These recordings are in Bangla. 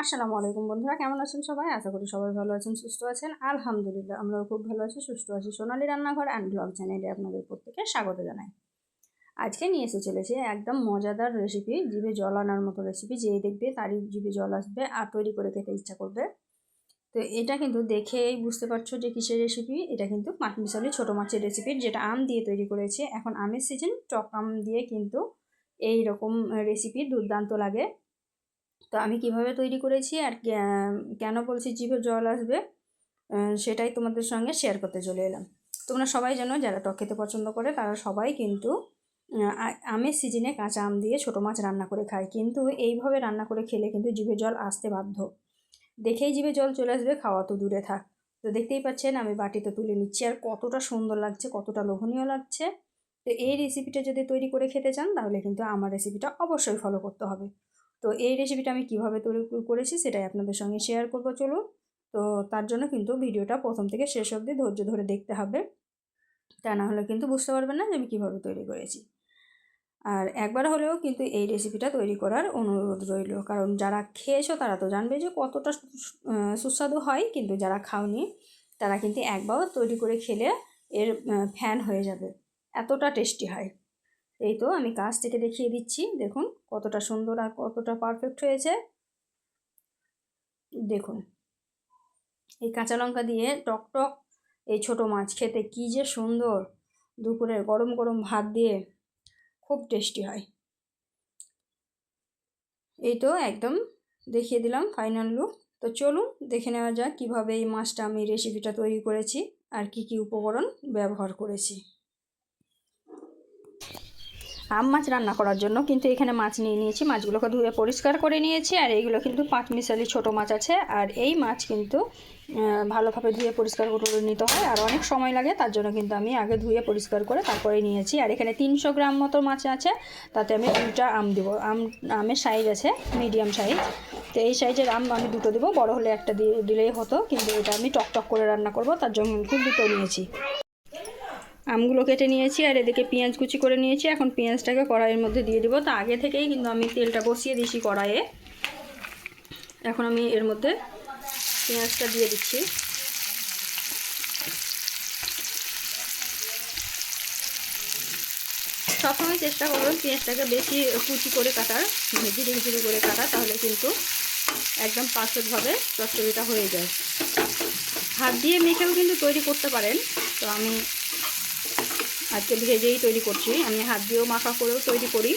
আসসালামু আলাইকুম বন্ধুরা, কেমন আছেন সবাই? আশা করি সবাই ভালো আছেন, সুস্থ আছেন। আলহামদুলিল্লাহ, আমরাও খুব ভালো আছি, সুস্থ আছি। সোনালি রান্নাঘর অ্যান্ড ব্লগ চ্যানেলে আপনাদের প্রত্যেকে স্বাগত জানাই। আজকে নিয়ে এসে চলেছে একদম মজাদার রেসিপি জিভে জল আনার মতো রেসিপি যেই দেখবে তারই জিভে জল আসবে আর তৈরি করে খেতে ইচ্ছা করবে। তো এটা কিন্তু দেখেই বুঝতে পারছ যে কিসের রেসিপি এটা কিন্তু পাটমিশালি ছোটো মাছের রেসিপি যেটা আম দিয়ে তৈরি করেছে। এখন আমের সিজন টক আম দিয়ে কিন্তু এই রকম রেসিপি দুর্দান্ত লাগে। তো আমি কীভাবে তৈরি করেছি আর কেন বলছি জিভে জল আসবে সেটাই তোমাদের সঙ্গে শেয়ার করতে চলে এলাম। তোমরা সবাই জানো যারা টক খেতে পছন্দ করে, তারা সবাই কিন্তু আমের সিজনে কাঁচা আম দিয়ে ছোটো মাছ রান্না করে খায়। কিন্তু এইভাবে রান্না করে খেলে কিন্তু জিভে জল আসতে বাধ্য। দেখেই জিভে জল চলে আসবে, খাওয়া তো দূরে থাক। তো দেখতেই পাচ্ছেন আমি বাটিতে তুলে নিচ্ছি আর কতটা সুন্দর লাগছে, কতটা লোভনীয় লাগছে। তো এই রেসিপিটা যদি তৈরি করে খেতে চান, তাহলে কিন্তু আমার রেসিপিটা অবশ্যই ফলো করতে হবে। তো এই রেসিপিটা আমি কীভাবে তৈরি করেছি সেটাই আপনাদের সঙ্গে শেয়ার করব, চলুন। তো তার জন্য কিন্তু ভিডিওটা প্রথম থেকে শেষ অবধি ধৈর্য ধরে দেখতে হবে। তা না হলে কিন্তু বুঝতে পারবেন না যে আমি কীভাবে তৈরি করেছি। আর একবার হলেও কিন্তু এই রেসিপিটা তৈরি করার অনুরোধ রইল। কারণ যারা খেয়েছো তারা তো জানবে যে কতটা সুস্বাদু হয়, কিন্তু যারা খাওনি তারা কিন্তু একবার তৈরি করে খেলে এর ফ্যান হয়ে যাবে। এতটা টেস্টি হয়। এই তো আমি কাছ থেকে দেখিয়ে দিচ্ছি। দেখুন কতটা সুন্দর আর কতটা পারফেক্ট হয়েছে। দেখুন, এই কাঁচা লঙ্কা দিয়ে টক টক এই ছোট মাছ খেতে কী যে সুন্দর। দুপুরের গরম গরম ভাত দিয়ে খুব টেস্টি হয়। এই তো একদম দেখিয়ে দিলাম ফাইনাল লুক তো চলুন দেখে নেওয়া যাক কীভাবে এই মাছটা আমি রেসিপিটা তৈরি করেছি আর কি কি উপকরণ ব্যবহার করেছি। আম মাছ রান্না করার জন্য, কিন্তু এখানে মাছ নিয়ে নিয়েছি। মাছগুলোকে ধুয়ে পরিষ্কার করে নিয়েছি, আর এইগুলো কিন্তু পাঁচ মিশালি ছোটো মাছ আছে। আর এই মাছ কিন্তু ভালোভাবে ধুয়ে পরিষ্কার করে নিতে হয়। আর অনেক সময় লাগে, তার জন্য কিন্তু আমি আগে ধুয়ে পরিষ্কার করে তারপরে নিয়েছি। আর এখানে তিনশো গ্রাম মতো মাছ আছে, তাতে আমি দুটা আম দেবো। আম, আমের সাইজ আছে মিডিয়াম সাইজ তো এই সাইজের আম আমি দুটো দেবো, বড় হলে একটা দিয়ে দিলেই হতো। কিন্তু এটা আমি টক টক করে রান্না করব, তার জন্য কিন্তু দুটো নিয়েছি। আমগুলো কেটে নিয়েছি আর এদিকে পেঁয়াজ কুচি করে নিয়েছি। এখন পেঁয়াজটাকে কড়াইয়ের মধ্যে দিয়ে দেবো। তা আগে থেকেই কিন্তু আমি তেলটা বসিয়ে দিয়েছি কড়াইয়ে। এখন আমি এর মধ্যে পেঁয়াজটা দিয়ে দিচ্ছি। সবসময় চেষ্টা করবেন পেঁয়াজটাকে বেশি কুচি করে কাটার মানে ঝিরি ঝিরি করে কাটা, তাহলে কিন্তু একদম পারফেক্টভাবে চচ্চড়িটা হয়ে যায়। হাত দিয়ে মেখেও কিন্তু তৈরি করতে পারেন। তো আমি আজকে ভেজেই তৈরি করছি। আমি হাত দিয়েও মাখা করেও তৈরি করি।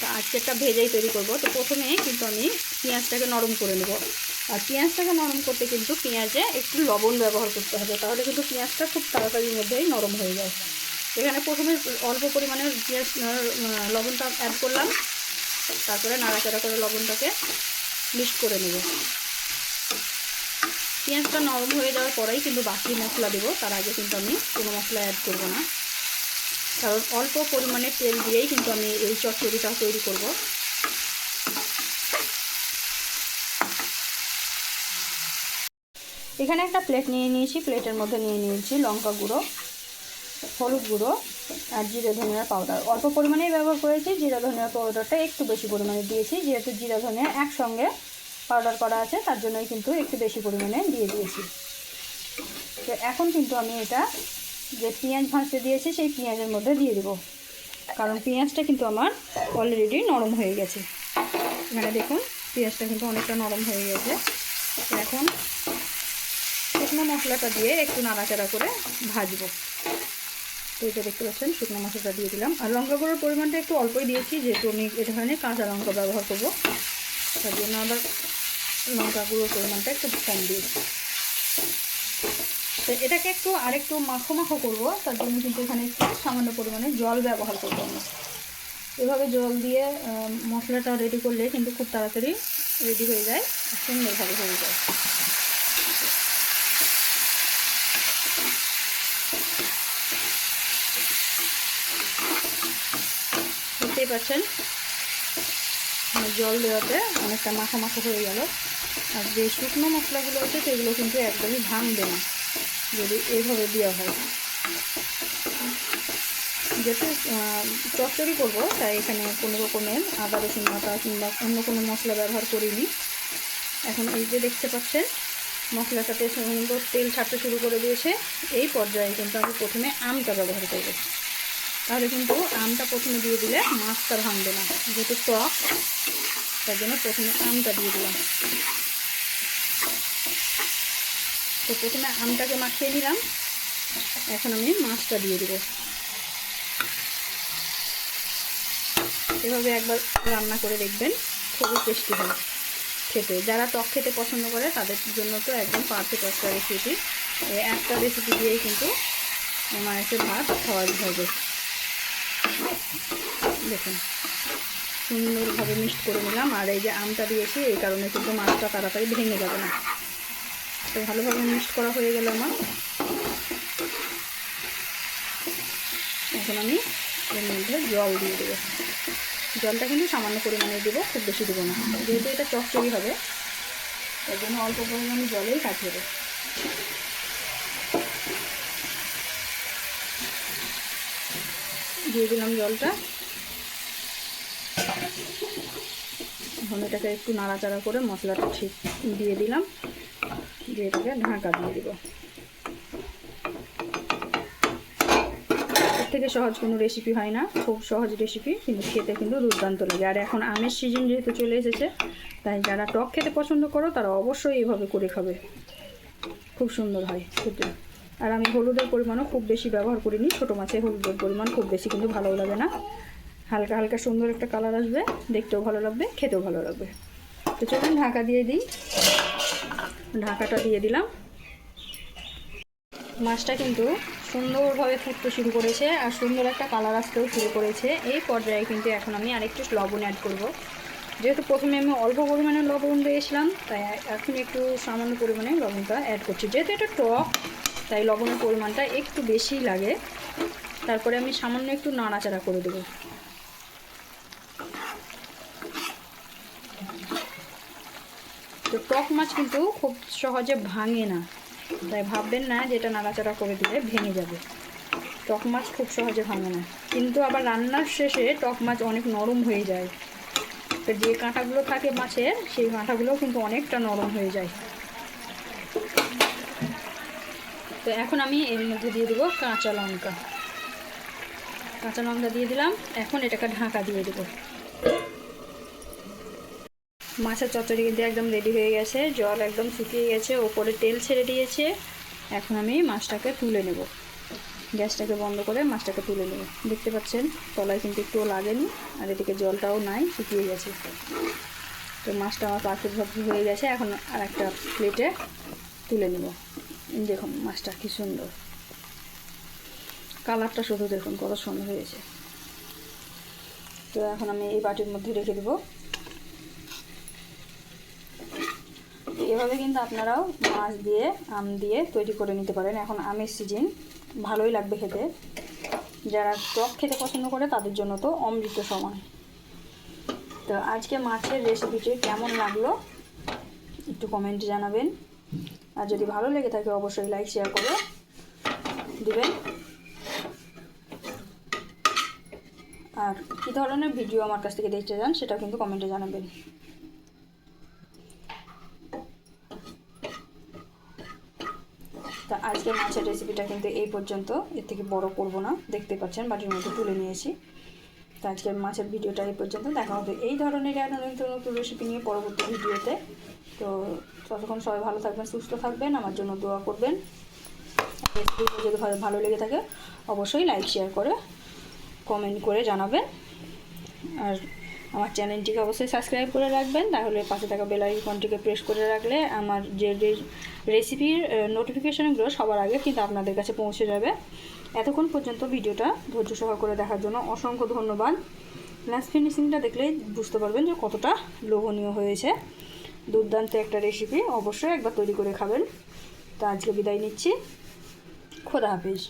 তো আজকে একটা ভেজেই তৈরি করব। তো প্রথমে কিন্তু আমি পেঁয়াজটাকে নরম করে নেব। আর পেঁয়াজটাকে নরম করতে কিন্তু পেঁয়াজে একটু লবণ ব্যবহার করতে হবে। তাহলে কিন্তু পেঁয়াজটা খুব তাড়াতাড়ির মধ্যেই নরম হয়ে যায়। এখানে প্রথমে অল্প পরিমাণে পেঁয়াজ লবণটা অ্যাড করলাম, তারপরে নাড়াচাড়া করে লবণটাকে মিক্স করে নেব। পেঁয়াজটা নরম হয়ে যাওয়ার পরেই কিন্তু বাকি মশলা দেবো। তার আগে কিন্তু আমি কোনো মশলা অ্যাড করব না। কারণ অল্প পরিমাণে তেল দিয়েই কিন্তু আমি এই চচ্চড়িটা তৈরি করব। এখানে একটা প্লেট নিয়ে নিয়েছি। প্লেটের মধ্যে নিয়ে নিয়েছি লঙ্কা গুঁড়ো, হলুদ গুঁড়ো আর জিরে ধনিয়ার পাউডার অল্প পরিমাণেই ব্যবহার করেছি। জিরা ধনিয়ার পাউডারটা একটু বেশি পরিমাণে দিয়েছি। যেহেতু জিরা, ধনিয়া একসঙ্গে পাউডার করা আছে, তার জন্যই কিন্তু একটু বেশি পরিমাণে দিয়ে দিয়েছি। তো এখন কিন্তু আমি এটা যে পেঁয়াজ ভাঁজতে দিয়েছি, সেই পেঁয়াজের মধ্যে দিয়ে দেবো। কারণ পেঁয়াজটা কিন্তু আমার অলরেডি নরম হয়ে গেছে। এখানে দেখুন, পেঁয়াজটা কিন্তু অনেকটা নরম হয়ে গেছে। এখন শুকনো মশলাটা দিয়ে একটু নাড়াচাড়া করে ভাজবো। তো এটা দেখতে পাচ্ছেন, শুকনো মশলাটা দিয়ে দিলাম। আর লঙ্কা গুঁড়োর পরিমাণটা একটু অল্পই দিয়েছি, যেহেতু আমি এখানে কাঁচা লঙ্কা ব্যবহার করব। তার জন্য আবার লঙ্কা গুঁড়োর পরিমাণটা একটু কম দিয়েছি তো এটাকে একটু আরেকটু মাখো মাখো করব, তার জন্য কিন্তু এখানে একটু সামান্য পরিমাণে জল ব্যবহার করব আমি এভাবে জল দিয়ে মশলাটা রেডি করলে কিন্তু খুব তাড়াতাড়ি রেডি হয়ে যায়, সুন্দরভাবে হয়ে যায়। দেখতেই পাচ্ছেন মানে জল দেওয়াতে অনেকটা মাখা মাখা হয়ে গেল। আর যে শুকনো মশলাগুলো আছে, সেগুলো কিন্তু একদমই ভাঙবে না, যদি এইভাবে দেওয়া হয়। যেহেতু চচ্চড়ি করব, তাই এখানে কোনো রকমের আদা, রসুন বাটা কিংবা অন্য কোনো মশলা ব্যবহার করিনি। এখন এই যে দেখতে পাচ্ছেন মশলাটাতে সুন্দর তেল ছাড়তে শুরু করে দিয়েছে। এই পর্যায়ে কিন্তু আমি প্রথমে আমটা ব্যবহার করব। তাহলে কিন্তু আমটা প্রথমে দিয়ে দিলে মাছটা ভাঙবে না, যেহেতু টক, তার জন্য প্রথমে আমটা দিয়ে দিলাম। তো প্রথমে আমটাকে মাখিয়ে নিলাম। এখন আমি মাছটা দিয়ে দেবো। এভাবে একবার রান্না করে দেখবেন, খুবই টেস্টি হয় খেতে। যারা টক খেতে পছন্দ করে, তাদের জন্য তো একদম পারফেক্ট একটা রেসিপি একটা রেসিপি দিয়েই কিন্তু আমার মায়ের ভাত খাওয়া হবে দেখুন, সুন্দরভাবে মিক্সড করে নিলাম। আর এই যে আমটা দিয়েছি, এই কারণে কিন্তু মাছটা তাড়াতাড়ি ভেঙে যাবে না। তো ভালোভাবে মিক্সড করা হয়ে গেল আমার। এখন আমি এর মধ্যে জল দিয়ে দেবো। জলটা কিন্তু সামান্য পরিমাণে দেবো, খুব বেশি দেবো না। যেহেতু এটা চচ্চড়ি হবে, এর জন্য অল্প পরিমাণে জলেই কাজ হবে দিয়ে দিলাম জলটা। এখন এটাকে একটু নাড়াচাড়া করে মশলাটা ঠিক দিয়ে দিলাম। দিয়ে এটাকে ঢাকা দিয়ে দিব। এর থেকে সহজ কোনো রেসিপি হয় না, খুব সহজ রেসিপি কিন্তু খেতে কিন্তু দুর্দান্ত লাগে। আর এখন আমের সিজন যেহেতু চলে এসেছে, তাই যারা টক খেতে পছন্দ করো, তারা অবশ্যই এইভাবে করে খাবে। খুব সুন্দর হয় খেতে। আর আমি হলুদের পরিমাণও খুব বেশি ব্যবহার করিনি, ছোটো মাছে হলুদের পরিমাণ খুব বেশি, কিন্তু ভালো লাগে না। হালকা হালকা সুন্দর একটা কালার আসবে, দেখতেও ভালো লাগবে, খেতেও ভালো লাগবে। তো চলুন ঢাকা দিয়ে দিই। ঢাকাটা দিয়ে দিলাম। মাছটা কিন্তু সুন্দরভাবে ফুটতে শুরু করেছে আর সুন্দর একটা কালার আসতেও শুরু করেছে। এই পর্যায়ে কিন্তু এখন আমি আরেকটু লবণ অ্যাড করব। যেহেতু প্রথমে আমি অল্প পরিমাণে লবণ দিয়েছিলাম, তাই এখন একটু সামান্য পরিমাণে লবণটা অ্যাড করছি। যেহেতু এটা টক, তাই লবণের পরিমাণটা একটু বেশি লাগে। তারপরে আমি সামান্য একটু নাড়াচাড়া করে দেবো। তো টক মাছ কিন্তু খুব সহজে ভাঙে না। তাই ভাববেন না যে এটা নাড়াচাড়া করে দিলে ভেঙে যাবে। টক মাছ খুব সহজে ভাঙে না। কিন্তু আবার রান্নার শেষে টক মাছ অনেক নরম হয়ে যায়। তো যে কাঁটাগুলো থাকে মাছের, সেই কাঁটাগুলোও কিন্তু অনেকটা নরম হয়ে যায়। তো এখন আমি এর মধ্যে দিয়ে দেবো কাঁচা লঙ্কা। কাঁচা লঙ্কা দিয়ে দিলাম। এখন এটাকে ঢাকা দিয়ে দেবো। মাছের চচ্চড়ি কিন্তু একদম রেডি হয়ে গেছে। জল একদম শুকিয়ে গেছে, ওপরে তেল ছেড়ে দিয়েছে। এখন আমি মাছটাকে তুলে নেব। গ্যাসটাকে বন্ধ করে মাছটাকে তুলে নেব। দেখতে পাচ্ছেন, তলায় কিন্তু একটুও লাগেনি, আর এদিকে জলটাও নাই, শুকিয়ে গেছে। তো মাছটা আমার পারফেক্টভাবে হয়ে গেছে। এখন আর একটা প্লেটে তুলে নেব। দেখুন মাছটা কি সুন্দর। কালারটা শুধু দেখুন, কত সুন্দর হয়েছে। তো এখন আমি এই বাটির মধ্যে রেখে দেবো। এভাবে কিন্তু আপনারাও মাছ দিয়ে, আম দিয়ে তৈরি করে নিতে পারেন। এখন আমের সিজন, ভালোই লাগবে খেতে। যারা টক খেতে পছন্দ করে, তাদের জন্য তো অমৃত সময় তো আজকে মাছের রেসিপিটি কেমন লাগল? একটু কমেন্টে জানাবেন। আর যদি ভালো লেগে থাকে, অবশ্যই লাইক শেয়ার করে দিবেন। আর কী ধরনের ভিডিও আমার কাছ থেকে দেখতে চান, সেটাও কিন্তু কমেন্টে জানাবেন। তা আজকে মাছের রেসিপিটা কিন্তু এই পর্যন্ত। এর থেকে বড় করব না। দেখতে পাচ্ছেন, বাটির মধ্যে তুলে নিয়েছি। তা আজকের মাছের ভিডিওটা এই পর্যন্ত। দেখা হবে এই ধরনের আরও নতুন নতুন রেসিপি নিয়ে পরবর্তী ভিডিওতে তো ততক্ষণ সবাই ভালো থাকবেন, সুস্থ থাকবেন, আমার জন্য দোয়া করবেন। রেসিপিগুলো যদি ভালো লেগে থাকে, অবশ্যই লাইক শেয়ার করে কমেন্ট করে জানাবেন। আর আমার চ্যানেলটিকে অবশ্যই সাবস্ক্রাইব করে রাখবেন। তাহলে পাশে থাকা বেল আইকনটিকে প্রেস করে রাখলে আমার যে রেসিপির নোটিফিকেশানগুলো সবার আগে কিন্তু আপনাদের কাছে পৌঁছে যাবে। এতক্ষণ পর্যন্ত ভিডিওটা ধৈর্য সহ করে দেখার জন্য অসংখ্য ধন্যবাদ। লাস্ট ফিনিশিংটা দেখলেই বুঝতে পারবেন যে কতটা লোভনীয় হয়েছে। দুর্দান্ত একটা রেসিপি অবশ্যই একবার তৈরি করে খাবেন। তা আজকে বিদায় নিচ্ছি। খোদা হাফিজ।